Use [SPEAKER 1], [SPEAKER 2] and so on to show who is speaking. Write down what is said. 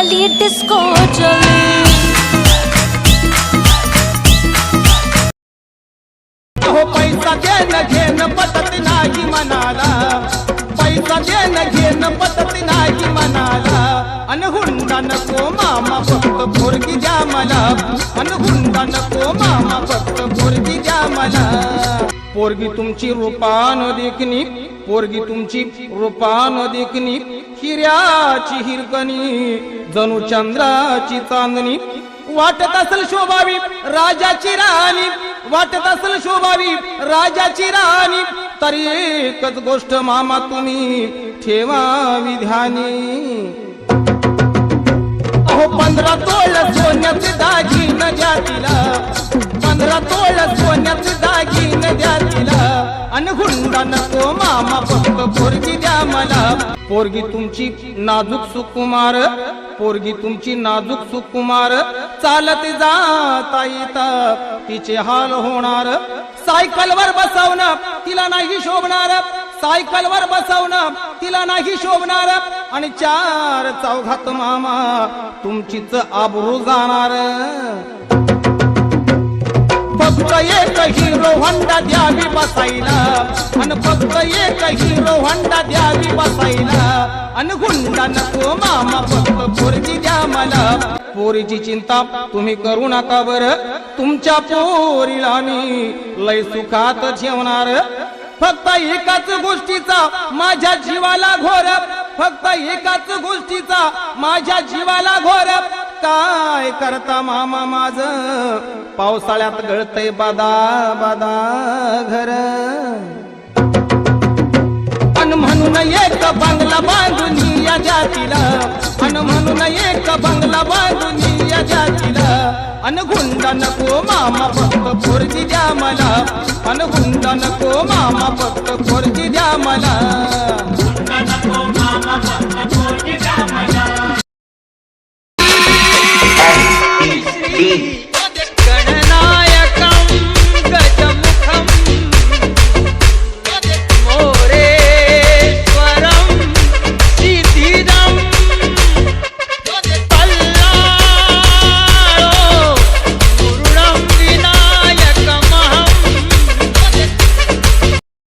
[SPEAKER 1] Anarkali disco चली
[SPEAKER 2] हो पैसा देणं घेणं पटत नाही मनाला पैसा देणं घेणं पटत नाही मनाला अन हुंडा नको मामा फक्त पोरगी द्या मला. अन हुंडा नको मामा फक्त पोरगी द्या मला. पोरगी तुमची रूपान देखणी पोरगी तुमची रूपान देखणी. हिऱ्याची हिरकणी जणू चंद्राची चांदणी. वाटत असल शोभावी राजाची राणी वाटत असल शोभावी राजाची राणी. तरी एकच गोष्ट मामा तुम्ही ठेवावी ध्यानी. अहो पंधरा तोळ सोन्याचे दागिन ज्या अन नको मामा फक्त पोरगी द्या मला. पोरगी तुमची नाजूक सुकुमार पोरगी तुमची नाजूक सुकुमार. चालत जाता येता तिचे हाल होणार. सायकलवर बसवणं तिला नाही शोभणार. सायकलवर बसवणं तिला नाही शोभणार. आणि चार चौघात मामा तुमचीच आबरू जाणार. फक्त एक हिरो होंडा द्यावी बसायला आणि फक्त एक हिरो होंडा द्यावी बसायला आणि गुंडा नको मामा फक्त पोरगी द्या मला. पोरीची चिंता तुम्ही करू नका बर. तुमच्या पोरीला मी लय सुखात ठेवणार फक्त एकाच गोष्टीचा माझ्या जीवाला घोर फक्त एकाच गोष्टीचा माझ्या जीवाला घोर काय करता मामा माझ? पावसाळ्यात गळतय बादा बादा घर. अन म्हणून एक बंगला बांधून या जातीला. अन म्हणून एक बंगला बांधून या जातीला. अन गुंडा नको मामा फक्त पोरगी द्या मला. अन गुंडा नको मामा फक्त पोरगी द्या मला.